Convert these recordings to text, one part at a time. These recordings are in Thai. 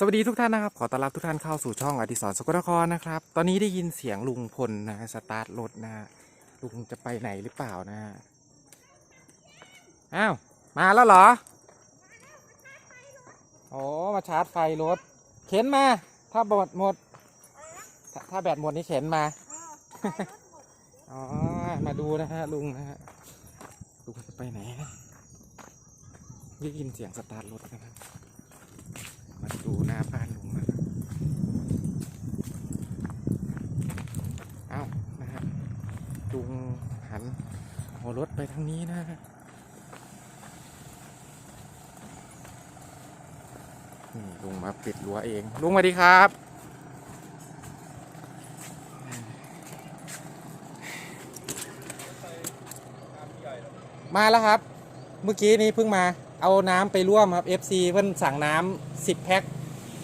สวัสดีทุกท่านนะครับ ขอต้อนรับทุกท่านเข้าสู่ช่องอดิศรสกลนครนะครับ ตอนนี้ได้ยินเสียงลุงพลนะสตาร์ทรถนะลุงจะไปไหนหรือเปล่านะอ้าวมาแล้วเหรอโอ้มาชาร์จไฟรถ เข็นมา ถ้าแบตหมดถถ้าแบตหมดนี่เข็นมาอ๋อมาดูนะฮะลุงนะฮะลุงจะไปไหนนะได้ยินเสียงสตาร์ทรถนะครับ มาดูหน้าบ้านลุงนะครับเอ้านะฮะลุงหัน หัวรถไปทางนี้นะลุงมาปิดรั้วเอง ลุงสวัสดีครับ มาแล้วครับ เมื่อกี้นี้เพิ่งมา เอาน้ำไปร่วมครับ FC เพิ่นสั่งน้ำ10แพ็ค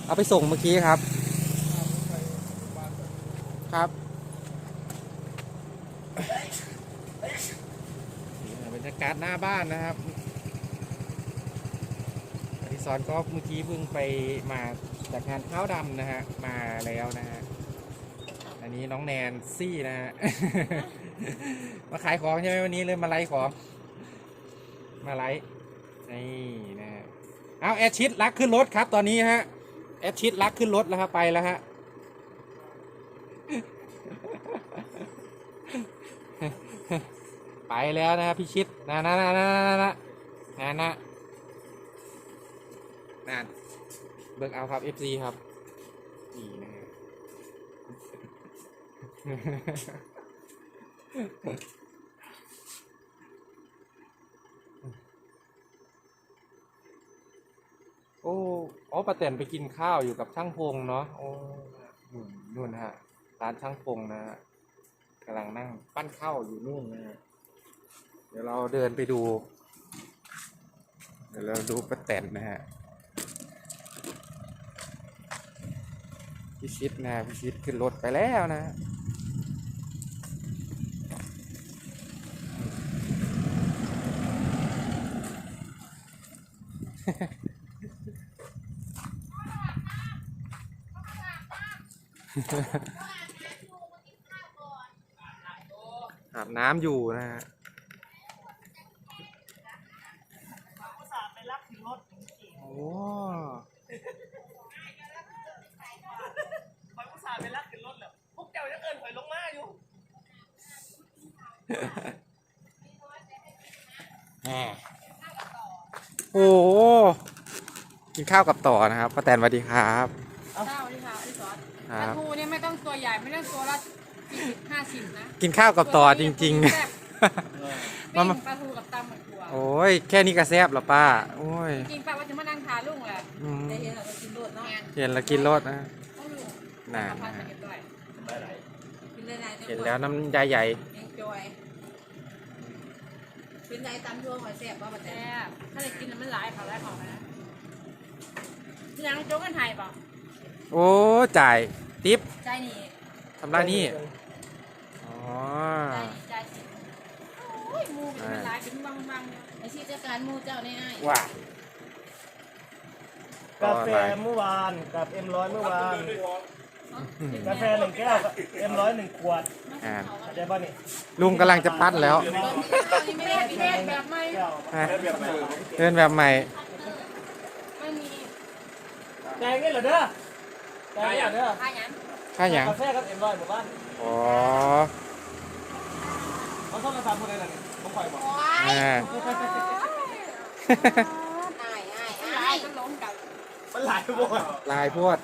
เอาไปส่งเมื่อกี้ครับ ครับนี่บ รยากาศหน้าบ้านนะครับอดิศรก็เมื่อกี้เพิ่งไปมาจากงานเท้าดำนะฮะ มาแล้วนะฮะ อันนี้น้องแนนซี่นะฮะ มาขายของใช่ไหมวันนี้เลยมาไล่ของ มาไลฟ์นี่นะฮะ เอาแอชิดลักขึ้นรถครับ ตอนนี้ฮะ แอชิดลักขึ้นรถแล้วครับไปแล้วฮะ ไปแล้วนะครับพี่ชิดนะนะนะนะนะนะนะนะนั่นเบิกเอาครับ FC ครับนี่นะฮะโอ้อ๋อป้าแตนไปกินข้าวอยู่กับช่างพงเนาะโอ้นู่นนู่นนะฮะร้านช่างพงนะฮะกำลังนั่งปั้นข้าวอยู่นู่นนะฮะ ดี๋ยวเราเดินไปดู เดี๋ยวเราดูป้าแตนนะฮะพิชิตนะพิชิตขึ้นรถไปแล้วนะฮะอาบน้ำอยู่นะฮะ อุตส่าห์ไปรับถึงรถจริง โอ้ ๆ คอยอุตส่าห์ไปรับถึงรถแล้วพวกเจ้าจะเอินถอยลงมาอยู่แหมโอ้โหกินข้าวกับต่อนะครับป้าแตนสวัสดีครับเจ้านี่ค่ะพี่ซอสคปรัลาบ ทูเนี่ยไม่ต้องตัวใหญ่ไม่ต้องตัวละสี่สิบห้าสิบนะกินข้าวกับต่อจริงแซ่บๆมาปิ้งมาปลาทูกับตำหมึกถั่ว โอ้ย แค่นี้ก็แซ่บแล้วป้า โอ้ย จริงๆป้าว่าจะมานั่งทานลุงแหละอืม แต่เห็นเราจะกินโดดเนาะเห็นแล้วกินรสนะต้องลุงน่าทำพันกันด้วยกินเลยนายเห็นแล้วน้ำยายใหญ่ เอ็นจอยเป็นไงตำทั่วหอยแซ่บป่ะป้าแซ่บถ้าได้กินน่ะมันหลายเขาหลายของนะที่ยังโจ๊กกันไทยป่ะโอ้จ่ายทิปใจนี่ทำร้านนี้อ๋อ ใจนี่ใจสิโอ้ยหมูเป็นมันหลายเป็นบางๆเนี่ย ไอชีจัดการหมูเจ้าในอ้ายว่า กาแฟเมื่อวานกับเอ็มร้อยเมื่อวาน กาแฟหนึ่งแก้วกับเอ็มร้อยหนึ่งขวดอ่า เข้าใจป่ะนี่ลุงกำลังจะปั้นแล้วไม่ได้พี่เด็กแบบไม่แก้วฮะเดินแบบใหม่ไม่มีแจงนี่เหรอเด้อแจงนี่เหรอเด้อค่าหยังค่าหยังกาแฟกับเอ็มร้อยหมู่บ้านอ๋อ เขาชอบกาแฟคนไหนล่ะนี่ผมปล่ อ่าอ้ายอ้ายหลายยก็ล้มกันหลายโมงลายพวด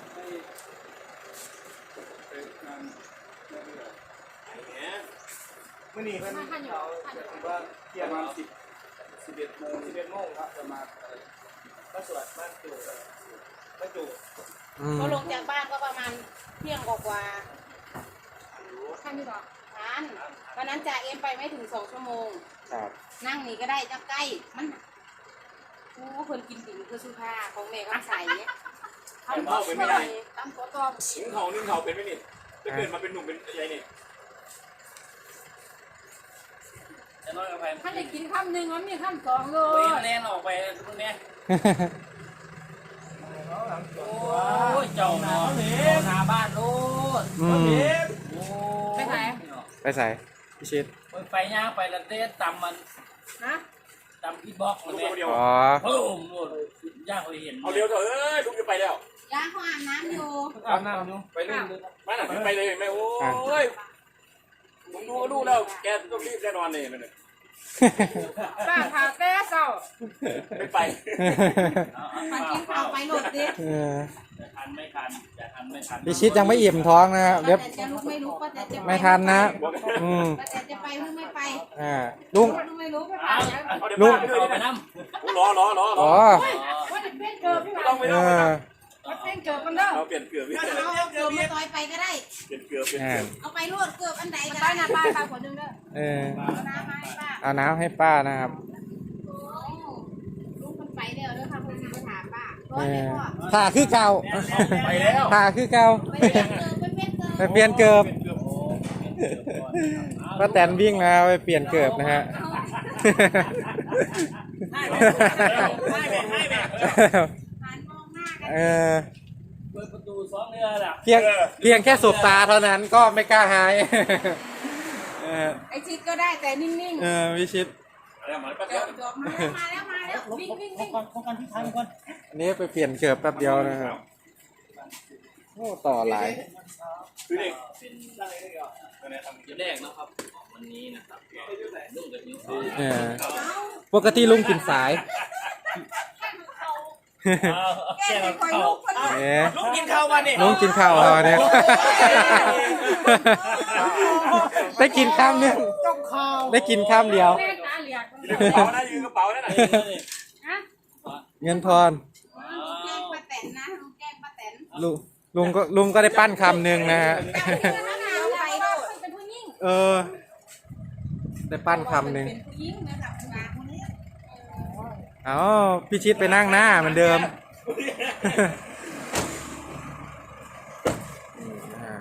มื่อนี้เพิ่นค่าว่าเที่ยงวันสิบสิบเอ็ดโมงสิบเอ็ดโมงครับจะมามาสวดมานจูมานจูอืมพอลงจากบ้านก็ประมาณเที่ยงกว่าค่านนี่หรอๆทา นวันนั้นจ่าเอ็มไปไม่ถึงสองชั่วโมง ครับ นั่งนี่ก็ได้จับใกล้มันโอ้คนกินถึงคือสุภาของแม่ก็ใส่ทำก็ใส่ทำก็ตอบนึ่งเขานึ่งเขาเป็นไหมนี่จะเกิดมาเป็นหนุ่มเป็นอะไรนี่จะน้อยกับแฟนถ้าได้กินคำหนึ่งมันมีคำสองเลเฮ้ยยแน่นออกไปตรงเนี้ยหลังำก่อนโอ้ยเจ้าหนอนหน้าบ้านโลด อืม โอ้ ไปไหน ไปใส่พี่ชิดไปย่างไปละเต้ตำมันนะตำอีบ็อกมันเนี่ยอ๋อเพิ่มโลดย่างเคยเห็นเอาเร็วเถอะเอ้ยลุงจะไปแล้วย่าเขาอาบน้ำอยู่อาบน้ำอยู่ไปเล่นเลยมาหน่อยไปเลยแม่โอ้ยผมดูลูกแล้วแกต้องรีบแน่นอนเลยมันป้าพาแก้เศร้าไม่ไปไปกินข้าวไปโหลดดิเออ จะทันไม่ทันจะทันไม่ทันพี่ชิดยังไม่อิ่มท้องนะครับเดี๋ยวแต่จะลุกไม่ลุกป้าแต่จะไปไม่ทันนะ อืมป้าแต่จะไปหรือไม่ไปอ่าลุงลุกไม่ลุกเอาเอาเดี๋ยวลุง ป้าไปด้วยเอาไปนะน้ำรอรอรอรอ๋ออว่าจะเป็นเกิดพี่หไม่ลาต้องไม่เอต้องอว่าเป็นเกิดกันเด้อเราเปลี่ยนเกือบเปลี่ยนเอาเกือบมาต่อยไปก็ได้ เกือบเปลี่ยนอ่าเกือบเอาไปโหลดเกือบอันใดก็ไปได้หน้าป้าป้าคนนึงเด้อเออเอาน้ำมาให้ป้าเอาน้ำให้ป้านะครับ ลุกมันไปเดี๋ยวเด้อค่ะคุณมา ถามป้าร้อเอยไหมอพ่อผ่าคือเก่าไปแล้วผ่าคือเก่าไปเปลี่ยนเกิบไปเปลี่ยนเกิบไปเปลี่ยนเกิบป้าแตนวิ่งแล้วไปเปลี่ยนเกิบนะฮะให้แม่ให้แม่หันมองหน้ากันเออเปิดประตูสองเรือล่ะเพียงเพียงแค่สบตาเท่านั้นก็ไม่กล้าหายเออไอชิดก็ได้แต่นิ่งเออวิชิตแล้วมาป้าๆเดี๋ยวจบมาแล้วมาแล้วมา แล้ววิ่งวิ่งวิ่งอันนี้ไปเปลี่ยนเกิบแป๊บเดียวนะครับโอ้ต่อหลายคือเด็กเป็นจุดแรกนะครับของวันนี้นะครับลุงกับนิ้วคือเออปกติลุงกินสายแก้ไม่ค่อยลุกคนเอ๊ะลุงกินข้าวมาเนี่ยลุงกินข้าวเหรอเนี่ยได้กินข้ามเนี่ยได้กินข้ามเดียว แม่ ตาเหลียกยืนกระเป๋านะยืนกระเป๋านั่นน่ะฮะเงินทอนแกล้งป้าแตนนะลุงแกล้งป้าแตนลุงลุงก็ลุงก็ได้ปั้นคำหนึ่งนะฮะเอาไปโหลดเป็นผู้หญิงเออ ได้ปั้นคำหนึ่งเป็นผู้หญิงนะครับคุณอาคนนี้อ๋อพี่ชิดไปนั่งหน้าเหมือนเดิม นี่นะฮะ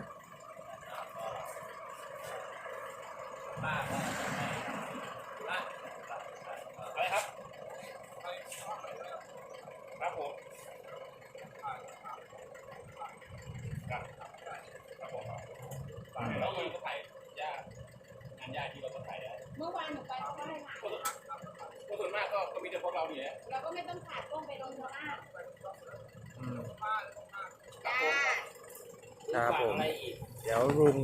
ไปครับครับผมแล้วมันก็ถ่ายยากงานยากที่เราก็ถ่ายได้ เมื่อวานหนูไปเขาก็ให้ถ่ายก็ส่วนมากก็ก็มีแต่พวกเราเนี่ยเราก็ไม่ต้องถ่ายกล้องไปลงโทรศัพท์อืมจ้าครับผมอะไรอีกเดี๋ยวลุง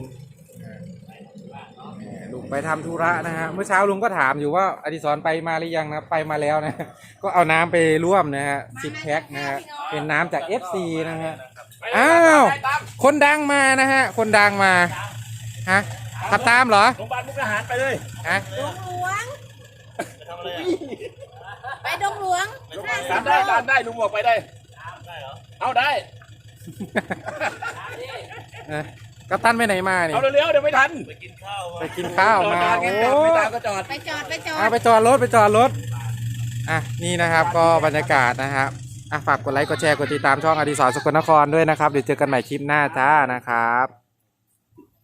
อ่าแหมลุงไปทำธุระนะฮะ เมื่อเช้าลุงก็ถามอยู่ว่าอดิศรไปมาหรือยังนะ ไปมาแล้วนะ ก็เอาน้ำไปร่วมนะฮะสิบแพ็คนะฮะ เป็นน้ำจาก FC นะฮะ อ้าว คนดังมานะฮะ คนดังมา ฮะ ขับตามเหรอโรงพยาบาลมุกดาหารไปเลยฮะดงหลวงทำอะไรอะไปดงหลวงห้าสิตาบมโลได้ตามได้ลุงบอกไปได้ได้เหรอเอาได้เอ้ยกัปตันไปไหนมานี่เอาเร็วๆเดี๋ยวไม่ทันไปกินข้าวไปกินข้าวมาจอดโอ้กันไม่ตามก็จอดไปจอดไปจออะดไปจอดรถไปจอดรถอะนี่นะครับก็บรรยากาศนะครับอะฝากกดไลค์กดแชร์กดติดตามช่องอดิศรสกลนครด้วยนะครับเดี๋ยวเจอกันใหม่คลิปหน้าจ้านะครับ